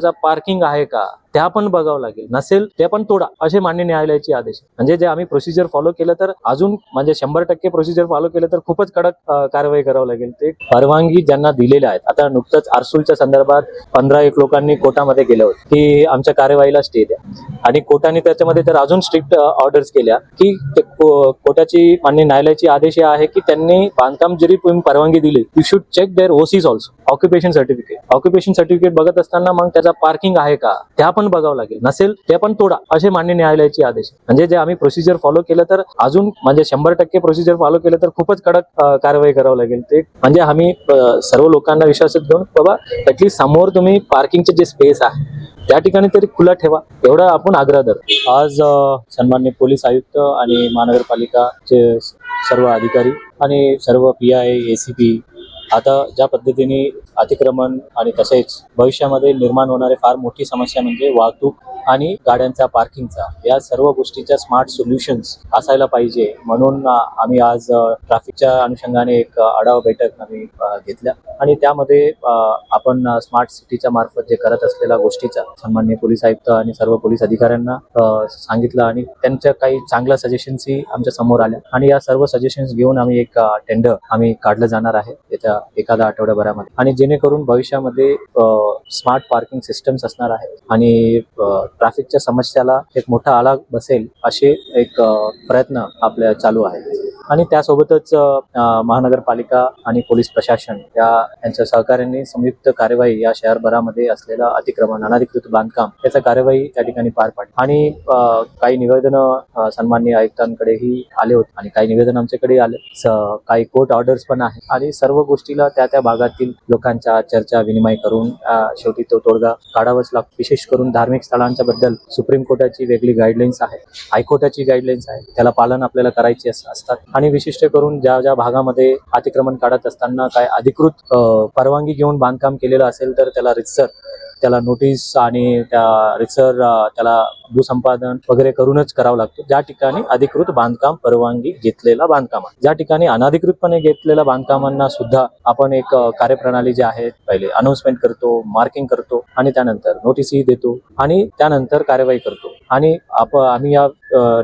त्याचा पार्किंग आहे का? त्या पण बघावं लागेल. नसेल ते पण तोडा असे मान्य न्यायालयाचे आदेश म्हणजे जे आम्ही प्रोसिजर फॉलो केलं तर अजून म्हणजे शंभर टक्के प्रोसिजर फॉलो केलं तर खूपच कडक कारवाई करावं लागेल. ते परवानगी ज्यांना दिलेल्या आहेत. आता नुकतंच आरसूलच्या संदर्भात पंधरा एक लोकांनी कोर्टामध्ये गेले होते की आमच्या कार्यवाहीला स्टे द्या. आणि कोर्टाने त्याच्यामध्ये तर अजून स्ट्रिक्ट ऑर्डर्स केल्या की कोर्टाची मान्य न्यायालयाची आदेश हे आहे की त्यांनी बांधकाम जरी तुम्ही परवानगी दिली. You should check their OCs also occupation certificate occupation certificate बघत असताना मग त्याचा पार्किंग आहे का? त्या पण बघावं लागेल. नसेल ते पण तोडा असे मान्य न्यायालयाचे आदेश. म्हणजे जे आम्ही प्रोसिजर फॉलो केलं तर अजून म्हणजे शंभर टक्के प्रोसिजर फॉलो केलं तर खूपच कडक कारवाई करावं लागेल. ते म्हणजे आम्ही सर्व लोकांना विश्वासात घेऊन बाबा त्यातली समोर तुम्ही पार्किंगचे जे स्पेस आहे त्या ठिकाणी तरी खुला ठेवा. एवढा आपण आग्रह धर आज सन्मान्य पोलीस आयुक्त आणि महानगरपालिकाचे सर्व अधिकारी आणि सर्व P I A C P आता ज्या पद्धतीने अतिक्रमण आणि तसेच भविष्यामध्ये निर्माण होणारी फार मोठी समस्या म्हणजे वाहतूक आणि गाड्यांचा पार्किंगचा. या सर्व गोष्टीच्या स्मार्ट सोल्युशन्स असायला पाहिजे म्हणून आम्ही आज ट्रॅफिकच्या अनुषंगाने एक आढावा बैठक आम्ही घेतल्या. आणि त्यामध्ये आपण स्मार्ट सिटीच्या मार्फत जे करत असलेल्या गोष्टीचा सन्मान्य पोलीस आयुक्त आणि सर्व पोलीस अधिकाऱ्यांना सांगितलं आणि त्यांच्या काही चांगल्या सजेशन्सही आमच्यासमोर आल्या. आणि या सर्व सजेशन्स घेऊन आम्ही एक टेंडर आम्ही काढलं जाणार आहे येत्या एखाद्या आठवड्याभरामध्ये. आणि जेणेकरून भविष्यामध्ये स्मार्ट पार्किंग सिस्टम्स असणार आहे आणि ट्रॅफिकच्या समस्याला एक मोठा आळा बसेल असे एक प्रयत्न आपल्या चालू आहे आणि त्यासोबतच महानगरपालिका आणि पोलीस प्रशासन या यांच्या सहकार्याने संयुक्त कार्यवाही या शहरभरामध्ये असलेलं अतिक्रमण अनधिकृत बांधकाम याचा कार्यवाही त्या ठिकाणी पार पाडली. आणि काही निवेदनं सन्मान्य आयुक्तांकडेही आले होते आणि काही निवेदन आमच्याकडे आले. काही कोर्ट ऑर्डर्स पण आहे आणि सर्व गोष्टीला त्या त्या भागातील लोकांच्या चर्चा विनिमय करून शेवटी तो तोडगा काढावाच लागतो. विशेष करून धार्मिक स्थळांच्या बद्दल सुप्रीम कोर्टाची वेगळी गाईडलाईन्स आहे हायकोर्टाची गाईडलाईन्स आहे त्याला पालन आपल्याला करायचे असतात. आणि विशिष्ट करून ज्या ज्या भागामध्ये अतिक्रमण काढत असताना काय अधिकृत परवानगी घेऊन बांधकाम केलेलं असेल तर त्याला रितसर त्याला नोटीस आणि त्या रितसर त्याला भूसंपादन वगैरे करूनच करावं लागतो. ज्या ठिकाणी अधिकृत बांधकाम परवानगी घेतलेला बांधकाम आहे. ज्या ठिकाणी अनधिकृतपणे घेतलेल्या बांधकामांना सुद्धा आपण एक कार्यप्रणाली जी आहे पहिले अनाउन्समेंट करतो मार्किंग करतो आणि त्यानंतर नोटीसही देतो आणि त्यानंतर कार्यवाही करतो. आणि आपण आम्ही या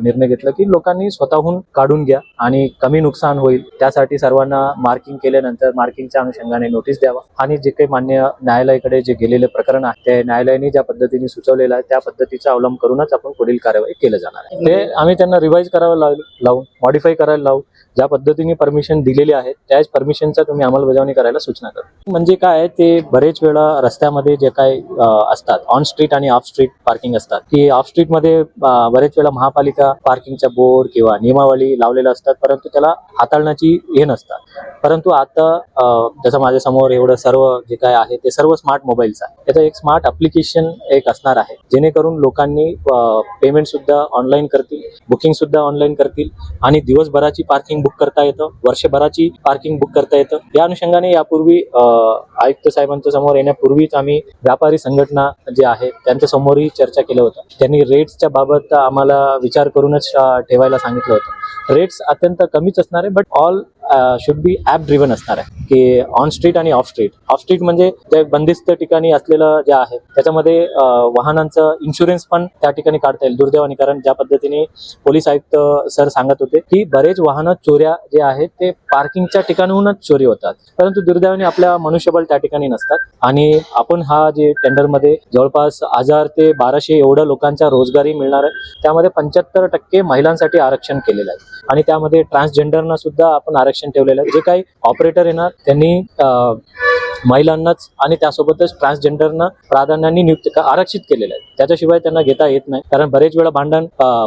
निर्णय घेतला की लोकांनी स्वतःहून काढून घ्या आणि कमी नुकसान होईल त्यासाठी सर्वांना मार्किंग केल्यानंतर मार्किंगच्या अनुषंगाने नोटीस द्यावा. आणि जे काही मान्य न्यायालयाकडे जे गेलेले प्रकरण आहे ते न्यायालयाने ज्या पद्धतीने सुचवलेलं आहे त्या पद्धतीचा अवलंब करून करूनच आपण पुढील कार्यवाही केलं जाणार आहे. ते आम्ही त्यांना रिवाईज करावं लावू लावून मॉडिफाय करायला लावू. ज्या पद्धतीने परमिशन दिलेली आहे त्याच परमिशनचा तुम्ही अंमलबजावणी करायला सूचना करू. म्हणजे काय आहे, ते बरेच वेळा रस्त्यामध्ये जे काय असतात ऑन स्ट्रीट आणि ऑफ स्ट्रीट पार्किंग असतात. की ऑफ स्ट्रीटमध्ये बरेच वेळा महापालिका पार्किंगचा बोर्ड किंवा नियमावली लावलेल्या असतात परंतु त्याला हाताळण्याची हे नसतात. परंतु आता जसं माझ्यासमोर एवढं सर्व जे काय आहे ते सर्व स्मार्ट मोबाईल्स आहे त्याचं एक स्मार्ट अप्लिकेशन एक असणार आहे. जेणेकरून लोकांनी पेमेंट सुद्धा ऑनलाईन करतील बुकिंग सुद्धा ऑनलाईन करतील आणि दिवसभराची पार्किंग बुक करता येतं वर्षभराची पार्किंग बुक करता येतं. या अनुषंगाने यापूर्वी आयुक्त साहेबांच्या समोर येण्यापूर्वीच आम्ही व्यापारी संघटना जे आहे त्यांच्या समोरही चर्चा केलं होतं. त्यांनी रेट्सच्या बाबत आम्हाला विचार करूनच ठेवायला सांगितलं होतं. रेट्स अत्यंत कमीच असणार आहे but all should be app driven असणार आहे. की ऑन स्ट्रीट आणि ऑफ स्ट्रीट ऑफ स्ट्रीट म्हणजे जे बंदिस्त ठिकाणी असलेलं जे आहे त्याच्यामध्ये वाहनांचं इन्शुरन्स पण त्या ठिकाणी काढता येईल. दुर्दैवाने. कारण ज्या पद्धतीने पोलीस आयुक्त सर सांगत होते की बरेच वाहनं चोऱ्या जे आहेत ते पार्किंगच्या ठिकाणाहूनच चोरी होतात. परंतु दुर्दैवाने आपल्या मनुष्यबळ त्या ठिकाणी नसतात. आणि आपण हा जे टेंडरमध्ये जवळपास हजार ते बाराशे एवढं लोकांचा रोजगारी मिळणार आहे. त्यामध्ये पंच्याहत्तर टक्के महिलांसाठी आरक्षण केलेलं आहे. आणि त्यामध्ये ट्रान्सजेंडरना सुद्धा आपण आरक्षण ठेवलेलं आहे. जे काही ऑपरेटर येणार त्यांनी महिलांनाच आणि त्यासोबतच ट्रान्सजेंडरना प्राधान्याने नियुक्त आरक्षित केलेलं आहे. त्याच्याशिवाय त्यांना घेता येत नाही. कारण बरेच वेळा भांडण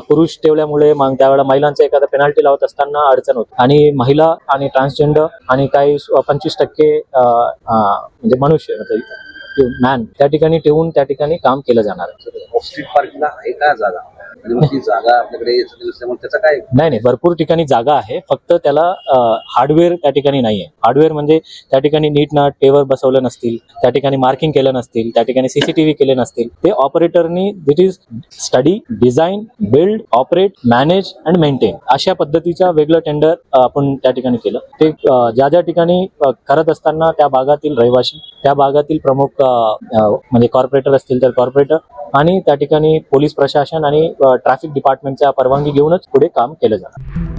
पुरुष ठेवल्यामुळे मग त्यावेळेला महिलांचा एखादा पेनाल्टी लावत असताना अडचण होते. आणि महिला आणि ट्रान्सजेंडर आणि काही पंचवीस टक्के म्हणजे मनुष्य मॅन त्या ठिकाणी ठेवून त्या ठिकाणी काम केलं जाणार आहे. स्ट्रीट पार्किंगला आहे का जागा? जागा आपल्याकडे नसल्यामुळे त्याचा काय? नाही नाही भरपूर ठिकाणी जागा आहे. फक्त त्याला हार्डवेअर त्या ठिकाणी नाही आहे हार्डवेअर म्हणजे त्या ठिकाणी नीट नाट टेवर बसवले नसतील त्या ठिकाणी मार्किंग केलं नसतील त्या ठिकाणी सीसीटीव्ही केले नसतील. ते ऑपरेटरनी that is study design build operate manage and maintain अशा पद्धतीचा वेगळं टेंडर आपण त्या ठिकाणी केलं. ते ज्या ज्या ठिकाणी करत असताना त्या भागातील रहिवाशी त्या भागातील प्रमुख म्हणजे कॉर्पोरेटर असतील तर कॉर्पोरेटर आणि त्या ठिकाणी पोलीस प्रशासन आणि ट्रॅफिक डिपार्टमेंटच्या परवानगी घेऊनच पुढे काम केलं जातं